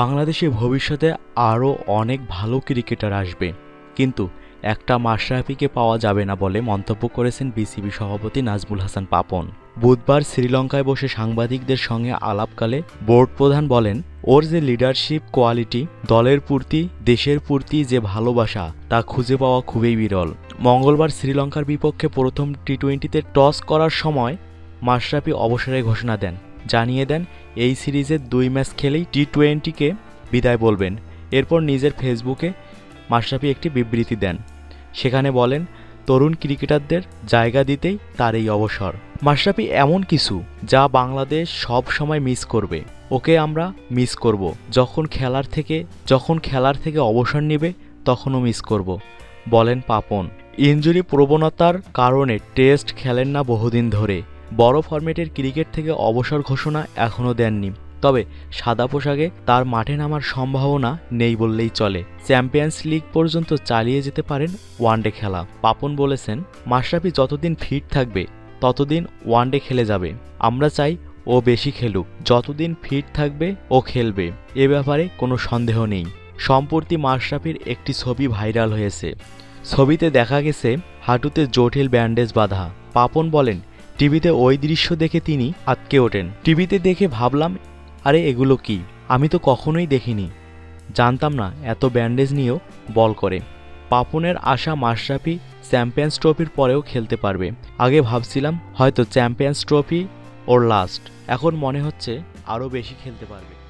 বাংলাদেশে ভবিষ্যতে আরও অনেক ভালো ক্রিকেটার আসবে। কিন্তু একটা মাশরাফিকে পাওয়া যাবে না বলে মন্তব্য করেছেন বিসিবি সভাপতি নাজমুল হাসান পাপন। বুধবার শ্রীলঙ্কায় বসে সাংবাদিকদের সঙ্গে আলাপকালে বোর্ড প্রধান বলেন, ওর যে লিডারশিপ, কোয়ালিটি, দলের প্রতি, দেশের প্রতি, যে ভালোবাসা, তা খুঁজে পাওয়া খুবই বিরল। মঙ্গলবার শ্রীলঙ্কার বিপক্ষে প্রথম টি টোয়েন্টিতে টস করার সময় মাশরাফি অবসরের ঘোষণা দেন। জানিয়ে দেন, এই সিরিজের দুই ম্যাচ খেলেই টি টোয়েন্টিকে বিদায় বলবেন। এরপর নিজের ফেসবুকে মাশরাফি একটি বিবৃতি দেন। সেখানে বলেন, তরুণ ক্রিকেটারদের জায়গা দিতেই তার এই অবসর। মাশরাফি এমন কিছু যা বাংলাদেশ সব সময় মিস করবে। ওকে আমরা মিস করব। যখন খেলার থেকে, যখন খেলার থেকে অবসর নেবে, তখনও মিস করব, বলেন পাপন। ইনজুরি প্রবণতার কারণে টেস্ট খেলেন না বহুদিন ধরে। বড় ফরম্যাটের ক্রিকেট থেকে অবসর ঘোষণা এখনও দেননি। তবে সাদা পোশাকে তার মাঠে নামার সম্ভাবনা নেই বললেই চলে। চ্যাম্পিয়ন্স লিগ পর্যন্ত চালিয়ে যেতে পারেন ওয়ানডে খেলা। পাপন বলেছেন, মাশরাফি যতদিন ফিট থাকবে, ততদিন ওয়ানডে খেলে যাবে। আমরা চাই ও বেশি খেলুক। যতদিন ফিট থাকবে, ও খেলবে। এ ব্যাপারে কোনো সন্দেহ নেই। সম্প্রতি মাশরাফির একটি ছবি ভাইরাল হয়েছে। ছবিতে দেখা গেছে, হাঁটুতে জটিল ব্যান্ডেজ বাঁধা। পাপন বলেন টিভিতে ওই দৃশ্য দেখে তিনি আটকে ওঠেন। টিভিতে দেখে ভাবলাম, আরে, এগুলো কি? আমি তো কখনোই দেখিনি। জানতাম না, এত ব্যান্ডেজ নিয়েও বল করে। পাপনের আশা মাশরাফি চ্যাম্পিয়ন্স ট্রফির পরেও খেলতে পারবে। আগে ভাবছিলাম, হয়তো চ্যাম্পিয়ন্স ট্রফি ওর লাস্ট। এখন মনে হচ্ছে, আরও বেশি খেলতে পারবে।